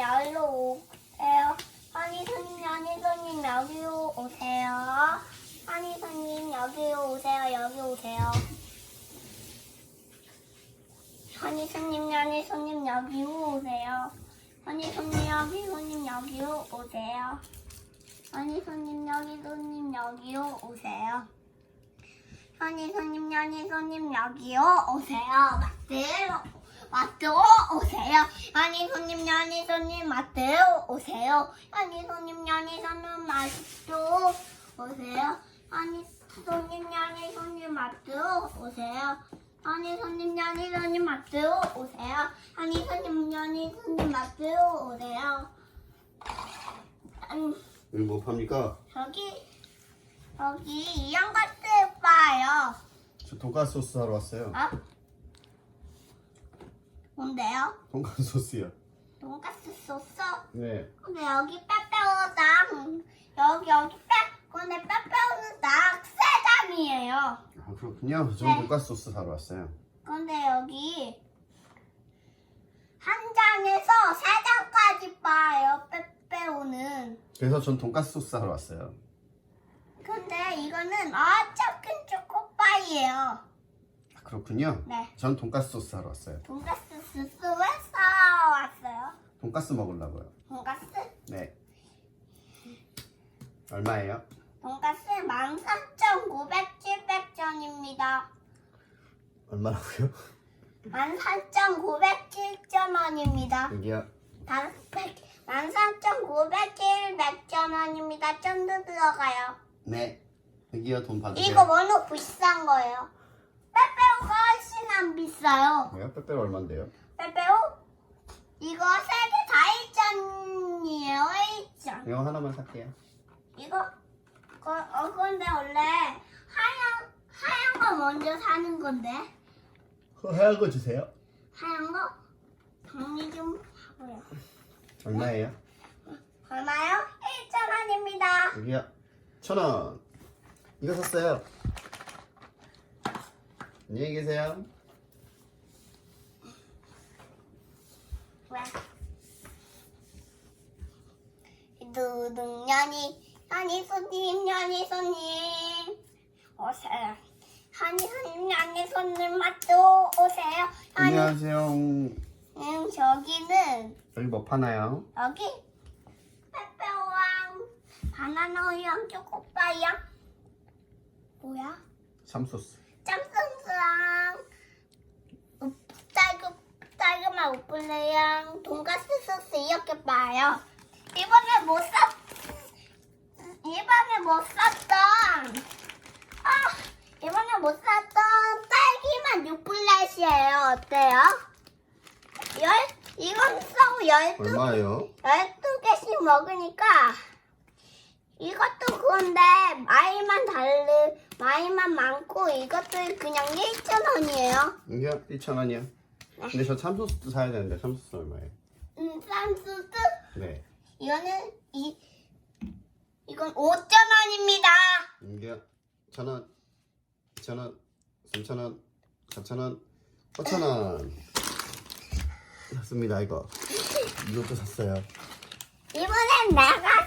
여기로 오세요. 아니 손님, 아니 손님 여기 오세요. 아니 손님 여기 오세요. 여기 오세요. 아니 손님, 아니 손님 여기 오세요. 아니 손님 여기 손님 여기 오세요. 아니 손님 여기 손님 여기 오세요. 아니 손님 여기요 오세요. 마트로 마트로 오세요. 아니 손님 아니 손님 마트로 오세요. 아니 손님 아니 손님 마트로 오세요. 아니 손님 아니 손님 마트로 오세요. 아니 손님 아니 손님 마트로 오세요. 아니 손님 아니 손님 마트로 오세요. 음, 여기 뭐 팝니까? 여기 여기 이양가스 봐요. 저 돈가스 소스 하러 왔어요. 아? 뭔데요? 돈가스 소스요. 돈가스 소스? 네. 근데 여기 빼빼오당 여기 여기 빼 근데 빼빼오는 낙세당이에요. 아, 그렇군요. 저는 네. 돈가스 소스 사러 왔어요. 근데 여기 한 장에서 세 장까지 봐요. 빼빼오는. 그래서 전 돈가스 소스 사러 왔어요. 근데 이거는 아주 큰 초코파이예요. 아, 그렇군요. 네. 전 돈가스 소스 사러 왔어요. 돈가스 소스 왜 사왔어요? 돈가스 먹으려고요. 돈가스? 네. 얼마예요? 돈가스 13,900, 700전입니다. 얼마라고요? 13,907전원입니다. 여기요. 다섯 팩 13,900, 700전원입니다. 좀 더 들어가요. 네. 여기요. 돈 받으세요. 이거 워낙 비싼 거예요. 빼빼오가 훨씬 안 비싸요. 뭐요? 빼빼로 얼마인데요? 빼빼오? 이거 세 개 다 1전이에요. 1전. 이거 하나만 살게요. 이거 거, 어 근데 원래 하얀 하얀 거 먼저 사는 건데 하얀 거 주세요. 하얀 거 정리 좀 하고요. 얼마예요? 얼마요? 1,000원입니다. 여기요. 천 원. 이거 샀어요. 안녕히 계세요. 왜? 두둥년이 아니 손님 년이 손님 오세요. 아니 손님 년이 손님 맛도 오세요. 아니 안녕하세요. 음, 저기는 여기 뭐 파나요? 여기 빼빼오랑 바나나 우유랑 초코파이랑 뭐야? 참소스. 짬뽕스랑 딸기 딸기맛 우플레랑 돈가스 소스 이렇게 봐요. 이번에 못 샀, 이번에 못 샀던 아 이번에 못 샀던 딸기맛 유플렛이에요. 어때요? 열 이건 써 열두 얼마예요? 12개씩 먹으니까 이것도 그건데 마이만 다르 마이만 많고 이것도 그냥 1,000원이에요. 여기요. 1,000원이요. 근데 저 참소스도 사야 되는데 참소스 얼마예요? 음, 쌈소스 네. 이거는 이 이건 5,000원입니다. 여기요. 1,000원. 2,000원. 3,000원. 4,000원. 5,000원. 샀습니다 이거. 이것도 샀어요. 이번엔 내가